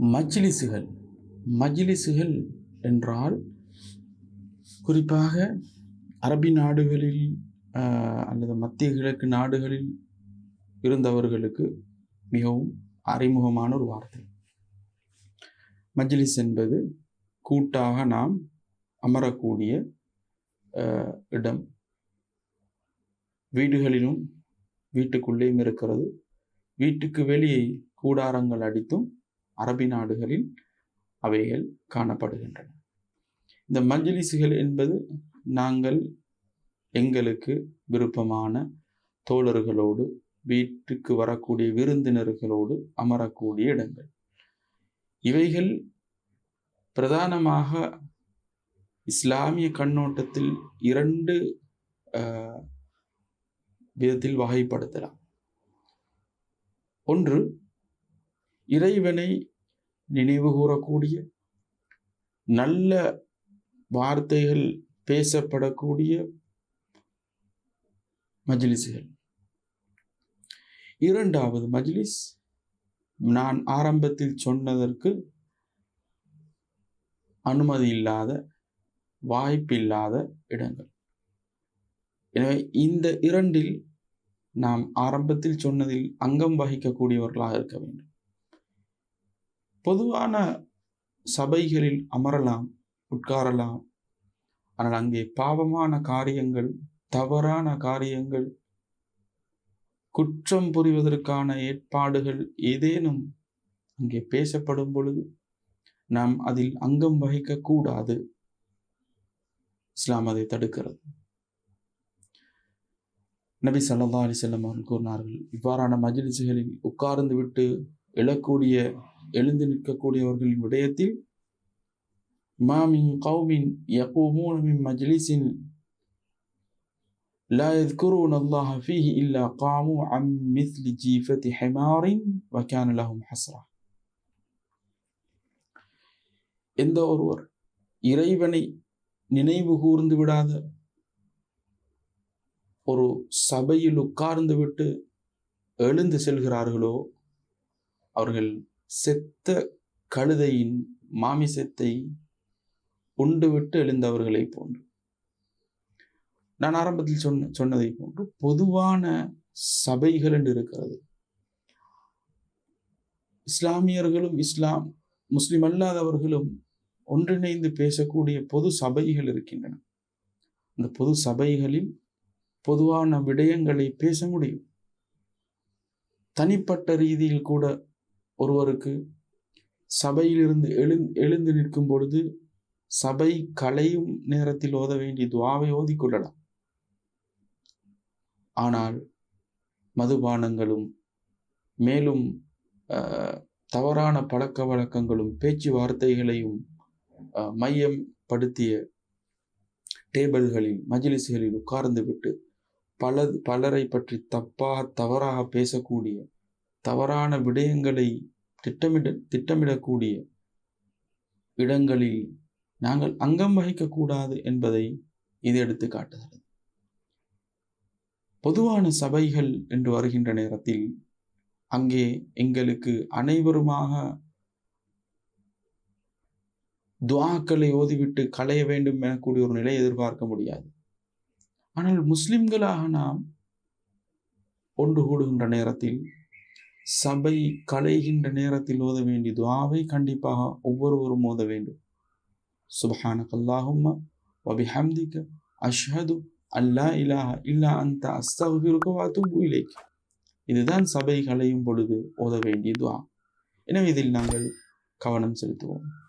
மஜ்லிசுகள். மஜ்லிசுகள் என்றால் குறிப்பாக அரபி நாடுகளில் அல்லது மத்திய கிழக்கு நாடுகளில் இருந்தவர்களுக்கு மிகவும் அறிமுகமான ஒரு வார்த்தை. மஜ்லிஸ் என்பது கூட்டாக நாம் அமரக்கூடிய இடம். வீடுகளிலும் வீட்டுக்குள்ளேயும் இருக்கிறது. வீட்டுக்கு வெளியே கூடாரங்கள் அடித்தும் அரபி நாடுகளில் அவைகள் காணப்படுகின்றன. இந்த மஞ்சளிசுகள் என்பது நாங்கள் எங்களுக்கு விருப்பமான தோழர்களோடு வீட்டுக்கு வரக்கூடிய விருந்தினர்களோடு அமரக்கூடிய இடங்கள். இவைகள் பிரதானமாக இஸ்லாமிய கண்ணோட்டத்தில் இரண்டு ஆஹ், விதத்தில் வகைப்படுத்தலாம். ஒன்று இறைவனை நினைவு கூறக்கூடிய நல்ல வார்த்தைகள் பேசப்படக்கூடிய மஜ்லிஸ்கள் இரண்டாவது மஜ்லிஸ் நான் ஆரம்பத்தில் சொன்னதற்கு அனுமதி இல்லாத வாய்ப்பில்லாத இடங்கள். எனவே இந்த இரண்டில் நாம் ஆரம்பத்தில் சொன்னதில் அங்கம் வகிக்கக்கூடியவர்களாக இருக்க வேண்டும். பொதுவான சபைகளில் அமரலாம் உட்காரலாம். ஆனால் அங்கே பாவமான காரியங்கள் தவறான காரியங்கள் குற்றம் புரிவதற்கான ஏற்பாடுகள் ஏதேனும் அங்கே பேசப்படும் பொழுது நாம் அதில் அங்கம் வகிக்க கூடாது இஸ்லாம் அதை தடுக்கிறது. நபி சல்லா அலைஹி அவர்கள் கூறினார்கள் இவ்வாறான மஜிலிசுகளில் உட்கார்ந்து விட்டு எழக்கூடிய எழுந்து நிற்கக்கூடியவர்களின் விடயத்தில் மாமின் கௌமின் யகூமூன மின் மஜ்லிஸின் لا يذكرون الله فيه إلا قاموا عن مثل جيفة حمار وكان لهم حسرة எந்த ஒருவர் இறைவனை நினைவு கூர்ந்து விடாத ஒரு சபையில் உட்கார்ந்து விட்டு எழுந்து செல்கிறார்களோ அவர்கள் செத்த கழுதையின் மாமிசத்தை உண்டுவிட்டு எழுந்தவர்களை போன்று. நான் ஆரம்பத்தில் சொன்ன சொன்னதை போன்று பொதுவான சபைகள் என்று இருக்கிறது. இஸ்லாமியர்களும் இஸ்லாம் முஸ்லிம் அல்லாதவர்களும் ஒன்றிணைந்து பேசக்கூடிய பொது சபைகள் இருக்கின்றன. அந்த பொது சபைகளில் பொதுவான விடயங்களை பேச முடியும். தனிப்பட்ட ரீதியில் கூட ஒருவருக்கு சபையிலிருந்து எழு எழுந்து நிற்கும் பொழுது சபை கலையும் நேரத்தில் ஓத வேண்டிய துவாவை ஓதிக்கொள்ளலாம் ஆனால் மதுபானங்களும் மேலும் தவறான பழக்க வழக்கங்களும் பேச்சுவார்த்தைகளையும் மையம் படுத்திய டேபிள்களில் மஜிலிசுகளில் உட்கார்ந்து விட்டு பல பலரை பற்றி தப்பாக தவறாக பேசக்கூடிய தவறான விடயங்களை திட்டமிட திட்டமிடக்கூடிய இடங்களில் நாங்கள் அங்கம் வகிக்கக்கூடாது என்பதை இது எடுத்து காட்டுகிறது. பொதுவான சபைகள் என்று வருகின்ற நேரத்தில் அங்கே எங்களுக்கு அனைவருமாக துவாக்களை ஓதிவிட்டு களைய வேண்டும் எனக்கூடிய ஒரு நிலை எதிர்பார்க்க முடியாது. ஆனால் முஸ்லிம்களாக நாம் ஒன்று கூடுகின்ற நேரத்தில் சபை களைகின்ற நேரத்தில் ஓத வேண்டிய துவாவை கண்டிப்பாக ஒவ்வொருவரும் ஓத வேண்டும். சுபஹானக அல்லாஹும்ம வபிஹம்திக அஷ்ஹது அல்லா இலாஹ இல்லா அந்த அஸ்தக்ஃபிருக வ அத்தூபு இதுதான் சபை களையும் பொழுது ஓத வேண்டிய துவா. எனவே இதில் நாங்கள் கவனம் செலுத்துவோம்.